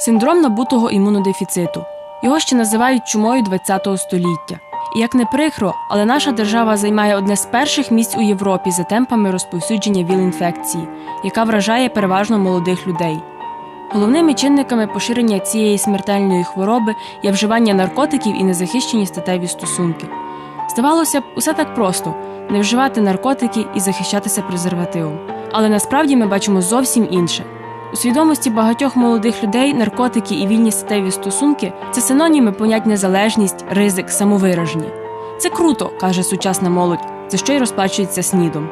Синдром набутого імунодефіциту. Його ще називають чумою ХХ століття. І як не прикро, але наша держава займає одне з перших місць у Європі за темпами розповсюдження ВІЛ-інфекції, яка вражає переважно молодих людей. Головними чинниками поширення цієї смертельної хвороби є вживання наркотиків і незахищені статеві стосунки. Здавалося б, усе так просто не вживати наркотики і захищатися презервативом. Але насправді ми бачимо зовсім інше. У свідомості багатьох молодих людей наркотики і вільні статеві стосунки це синоніми понять незалежність, ризик, самовираження. Це круто, каже сучасна молодь, за що й розплачується снідом.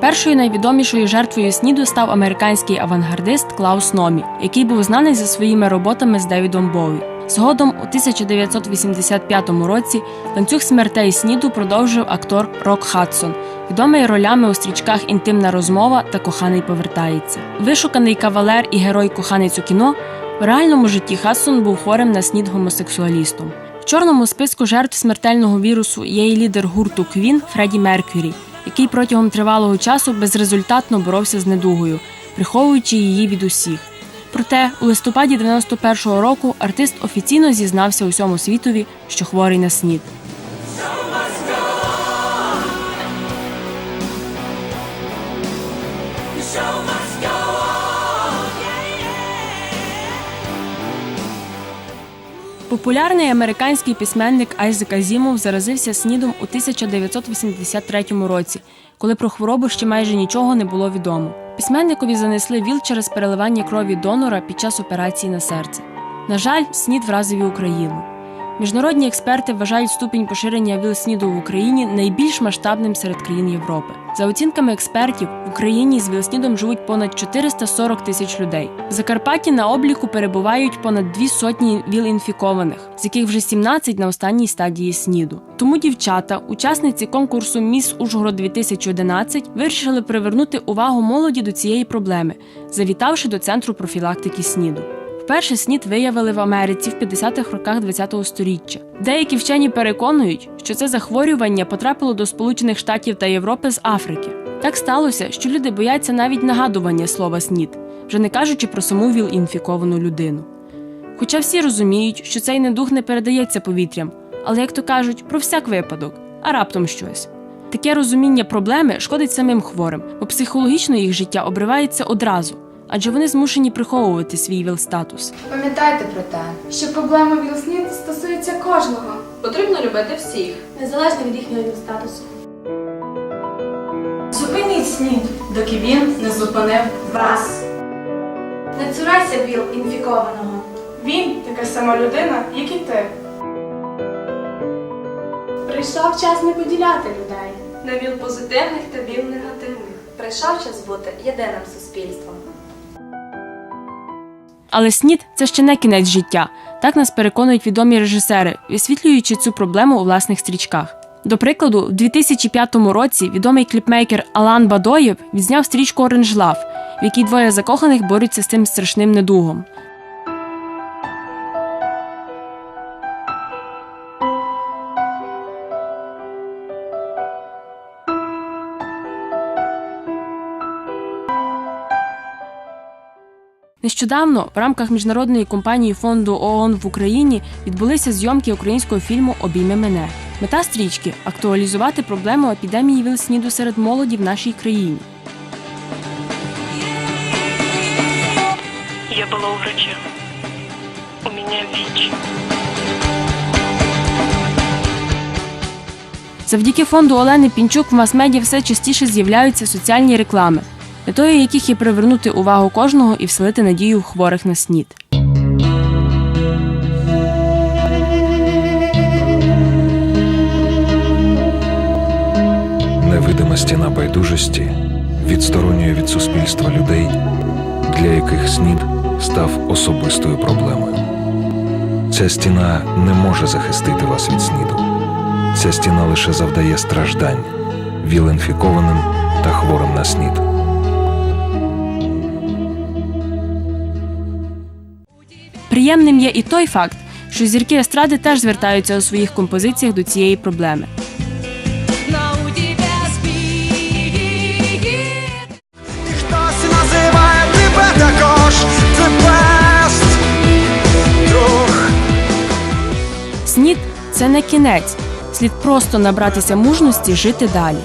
Першою найвідомішою жертвою сніду став американський авангардист Клаус Номі, який був знаний за своїми роботами з Девідом Боуі. Згодом, у 1985 році, ланцюг смертей сніду продовжив актор Рок Хадсон, відомий ролями у стрічках Інтимна розмова та Коханий повертається. Вишуканий кавалер і герой коханець у кіно. В реальному житті Хадсон був хворим на снід гомосексуалістом. В чорному списку жертв смертельного вірусу є і лідер гурту Квін Фредді Меркюрі, який протягом тривалого часу безрезультатно боровся з недугою, приховуючи її від усіх. Проте у листопаді 91-го року артист офіційно зізнався усьому світові, що хворий на снід. Популярний американський письменник Айзек Азімов заразився снідом у 1983 році, коли про хворобу ще майже нічого не було відомо. Письменникові занесли ВІЛ через переливання крові донора під час операції на серце. На жаль, снід вразив і Україну. Міжнародні експерти вважають ступінь поширення ВІЛ-СНІДу в Україні найбільш масштабним серед країн Європи. За оцінками експертів, в Україні з ВІЛ-СНІДом живуть понад 440 тисяч людей. В Закарпатті на обліку перебувають понад дві сотні ВІЛ-інфікованих, з яких вже 17 на останній стадії СНІДу. Тому дівчата, учасниці конкурсу Міс Ужгород 2011, вирішили привернути увагу молоді до цієї проблеми, завітавши до центру профілактики СНІДу. Вперше снід виявили в Америці в 50-х роках ХХ століття. Деякі вчені переконують, що це захворювання потрапило до Сполучених Штатів та Європи з Африки. Так сталося, що люди бояться навіть нагадування слова снід, вже не кажучи про саму ВІЛ-інфіковану людину. Хоча всі розуміють, що цей недух не передається повітрям, але, як то кажуть, про всяк випадок, а раптом щось. Таке розуміння проблеми шкодить самим хворим, бо психологічно їх життя обривається одразу, адже вони змушені приховувати свій ВІЛ-статус. Пам'ятайте про те, що проблема ВІЛ-СНІД стосується кожного. Потрібно любити всіх. незалежно від їхнього статусу. Зупиніть снід, доки він не зупинив вас. Не цурайся ВІЛ інфікованого. Він така сама людина, як і ти. Прийшов час не поділяти людей. На віл позитивних та віл негативних. Прийшов час бути єдиним суспільством. Але снід це ще не кінець життя. Так нас переконують відомі режисери, висвітлюючи цю проблему у власних стрічках. До прикладу, в 2005 році відомий кліпмейкер Алан Бадоєв відзняв стрічку Оранж Лав, в якій двоє закоханих борються з цим страшним недугом. Нещодавно в рамках міжнародної компанії фонду ООН в Україні відбулися зйомки українського фільму Обійми мене. Мета стрічки актуалізувати проблему епідемії ВІЛ-СНІДу серед молоді в нашій країні. Я была у врача. У меня ВИЧ. Завдяки фонду Олени Пінчук в мас-медіа все частіше з'являються соціальні реклами, метою яких є привернути увагу кожного і вселити надію хворих на снід. Невидима стіна байдужості відсторонює від суспільства людей, для яких снід став особистою проблемою. Ця стіна не може захистити вас від сніду. Ця стіна лише завдає страждань віл-інфікованим та хворим на снід. Приємним є і той факт, що зірки естради теж звертаються у своїх композиціях до цієї проблеми. Снід це не кінець. Слід просто набратися мужності жити далі.